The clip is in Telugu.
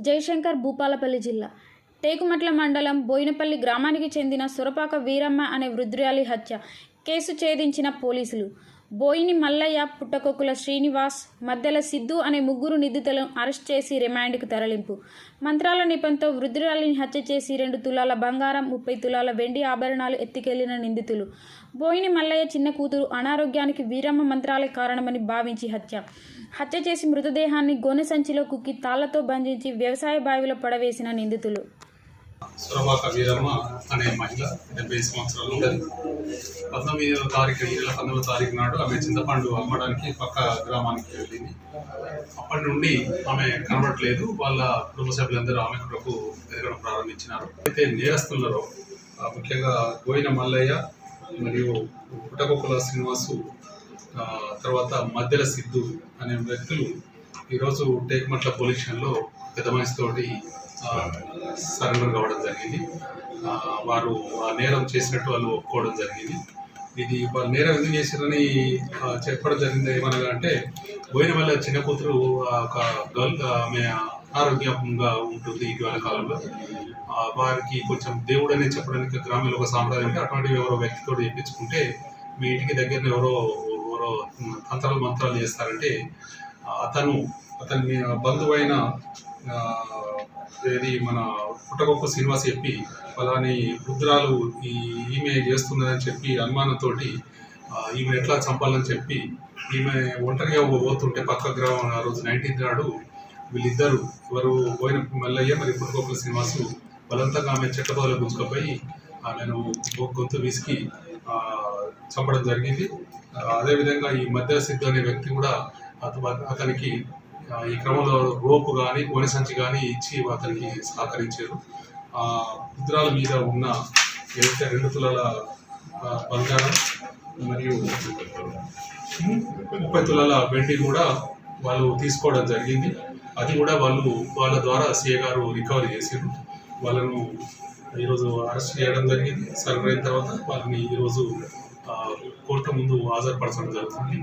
జయశంకర్ భూపాలపల్లి జిల్లా. టేకుమట్ల మండలం బోయినపల్లి గ్రామానికి చెందిన సురపాక వీరమ్మ అనే వృద్ధురాలి హత్య. కేసు ఛేదించిన పోలీసులు. బోయిని మల్లయ్య పుట్టకొక్కుల శ్రీనివాస్ మద్దెల సిద్ధు అనే ముగ్గురు నిందితులను అరెస్ట్ చేసి రిమాండ్కు తరలింపు. మంత్రాల నిపంతో వృద్ధురాలిని హత్య చేసి రెండు తులాల బంగారం ముప్పై తులాల వెండి ఆభరణాలు ఎత్తికెళ్ళిన నిందితులు. బోయిని మల్లయ్య చిన్న కూతురు అనారోగ్యానికి వీరమ్మ మంత్రాలే కారణమని భావించి హత్య. హత్య చేసి మృతదేహాన్ని గోనె సంచిలో కుక్కి తాళ్ళతో బంధించి వ్యవసాయ బావిలో పడవేసిన నిందితులు. సురభాక వీరమ్మ అనే మహిళ డెబ్బై సంవత్సరాలు ఉండదు. పంతొమ్మిదవ తారీఖు ఈ నెల పంతొమ్మిదవ తారీఖు నాడు ఆమె చింతపండు అమ్మడానికి పక్క గ్రామానికి వెళ్ళింది. అప్పటి నుండి ఆమె కనబడట్లేదు. వాళ్ళ కుటుంబ సభ్యులందరూ ఆమె కొరకు ఎదగడం ప్రారంభించినారు. అయితే నేరస్తులలో ముఖ్యంగా గోయిన మల్లయ్య మరియు పుట్టకొక్కుల శ్రీనివాసు తర్వాత మధ్యల సిద్ధు అనే వ్యక్తులు ఈరోజు టేక్మట్ల పోలీస్ స్టేషన్లో పెద్ద మనిషితోటి సరెండర్ కావడం జరిగింది. వారు ఆ నేరం చేసినట్టు వాళ్ళు ఒప్పుకోవడం జరిగింది. ఇది వాళ్ళు నేరం ఎందుకు చేశారని చెప్పడం జరిగింది ఏమనగా అంటే పోయిన వల్ల చిన్న కూతురు ఆ, ఒక గర్ల్ ఆమె ఆరోగ్యంగా ఉంటుంది ఇటీవల కాలంలో. వారికి కొంచెం దేవుడు అనేది చెప్పడానికి గ్రామంలో ఒక సాంప్రదాయం అంటే అటువంటి ఎవరో వ్యక్తితో చెప్పించుకుంటే మీ ఇంటికి దగ్గర ఎవరో ఎవరో తంత్రాలు మంత్రాలు చేస్తారంటే అతను అతని బంధువైన ఆ, ఏది మన పుట్టగొప్ప శ్రీనివాస్ చెప్పి ఫలాని రుద్రాలు ఈ ఈమె చేస్తున్నదని చెప్పి అనుమానంతో ఈమె ఎట్లా చంపాలని చెప్పి ఈమె ఒంటరిగా పోతుంటే పక్క గ్రామం ఆ రోజు నైన్టీన్త్ నాడు వీళ్ళిద్దరు ఎవరు పోయిన మల్లయ్య మరి పుట్టగొప్పల శ్రీనివాసు బలవంతంగా ఆమె చెట్టబోదలు గుంజుకపోయి ఆమెను గొంతు విసికి చంపడం జరిగింది. అదేవిధంగా ఈ మధ్య సిద్ధు అనే వ్యక్తి కూడా అతనికి ఈ క్రమంలో రోపు కానీ గోనె సంచి కానీ ఇచ్చి అతనికి సహకరించారు. ఆ ముద్రాల మీద ఉన్న ఏదైతే రెండు తులాల బంగారం మరియు ముప్పై తులాల వెండి కూడా వాళ్ళు తీసుకోవడం జరిగింది. అది కూడా వాళ్ళు వాళ్ళ ద్వారా సీఏ గారు రికవరీ చేశారు. వాళ్ళను ఈరోజు అరెస్ట్ చేయడం జరిగింది. సరెండర్ అయిన తర్వాత వాళ్ళని ఈరోజు కోర్టు ముందు హాజరుపరచడం జరుగుతుంది.